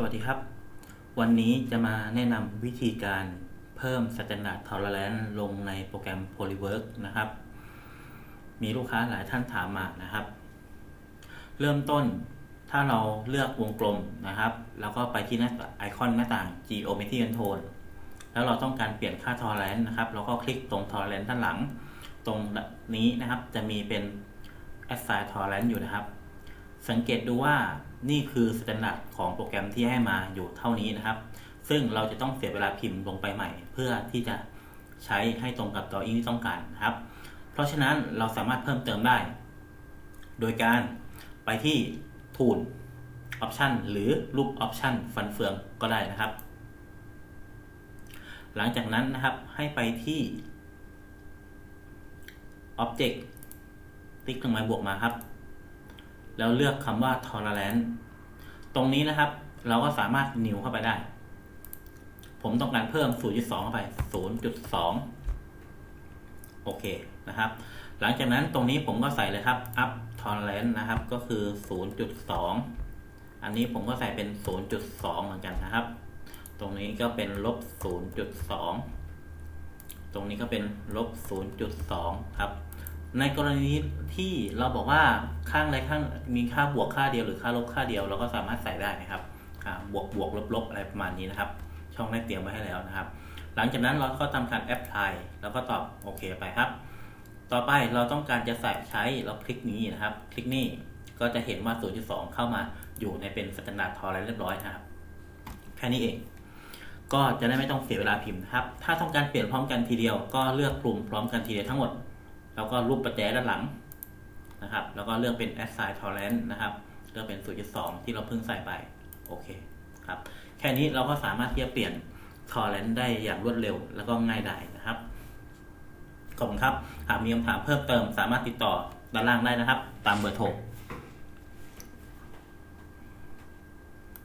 สวัสดีครับ วันนี้จะมาแนะนำวิธีการเพิ่ม Standard Tolerance ลงในโปรแกรม Polywork นะครับ มีลูกค้าหลายท่านถามมานะครับ เริ่มต้นถ้าเราเลือกวงกลมนะครับ แล้วก็ไปที่หน้าไอคอนหน้าต่าง Geometry Control แล้วเราต้องการเปลี่ยนค่า Tolerance นะครับ เราก็คลิกตรง Tolerance ด้านหลัง ตรงนี้นะครับจะมีเป็น Assign Tolerance อยู่นะครับ สังเกตดูว่านี่คือสแตนดาร์ดของโปรแกรมที่ให้มาอยู่เท่านี้นะครับ ซึ่งเราจะต้องเสียเวลาพิมพ์ลงไปใหม่ เพื่อที่จะใช้ให้ตรงกับตัวอิงที่ต้องการนะครับ เพราะฉะนั้นเราสามารถเพิ่มเติมได้ โดยการไปที่ Tool Option หรือรูป Option ฟันเฟืองก็ได้นะครับ หลังจากนั้นนะครับให้ไปที่ Object ติ๊กเครื่องมาบวกมาครับ แล้วเลือกคำว่า tolerance ตรงนี้นะครับ เราก็สามารถ new เข้าไปได้ ผมต้องการเพิ่ม 0.2 เข้าไป 0.2 โอเคนะครับ หลังจากนั้นตรงนี้ผมก็ใส่เลยครับ up tolerance นะครับ ก็คือ 0.2 อันนี้ผมก็ใส่เป็น 0.2 เหมือนกันนะครับ ตรงนี้ก็เป็นลบ 0.2 ตรงนี้ก็เป็นลบ 0.2 ครับ ในกรณีที่เราบอกว่าข้างใดข้างมีค่าบวกค่าเดียวหรือค่าลบค่าเดียว เราก็สามารถใส่ได้นะครับบวกบวกลบลบอะไรประมาณนี้นะครับ ช่องได้เตรียมไว้ให้แล้วนะครับ หลังจากนั้นเราก็ทำการแอปพลายแล้วก็ตอบโอเคไปครับ ต่อไปเราต้องการจะใส่ใช้เราคลิกนี้นะครับ คลิกนี้ก็จะเห็นว่า 0.2 เข้ามาอยู่ในเป็นสแตนดาร์ดทอร์เรียบร้อยนะครับ แค่นี้เอง ก็จะได้ไม่ต้องเสียเวลาพิมพ์นะครับ ถ้าต้องการเปลี่ยนพร้อมกันทีเดียว ก็เลือกกลุ่มพร้อมกันทีเดียวทั้งหมด แล้วก็รูปประแจด้านหลังนะครับ แล้วก็เลือกเป็น assign tolerance นะครับ เลือกเป็น 0.2 ที่เราเพิ่งใส่ไป โอเคครับ แค่นี้เราก็สามารถที่จะเปลี่ยน tolerance ได้อย่างรวดเร็ว แล้วก็ง่ายดายนะครับ ขอบคุณครับ หากมีคำถามเพิ่มเติมสามารถติดต่อด้านล่างได้นะครับ ตามเบอร์โทร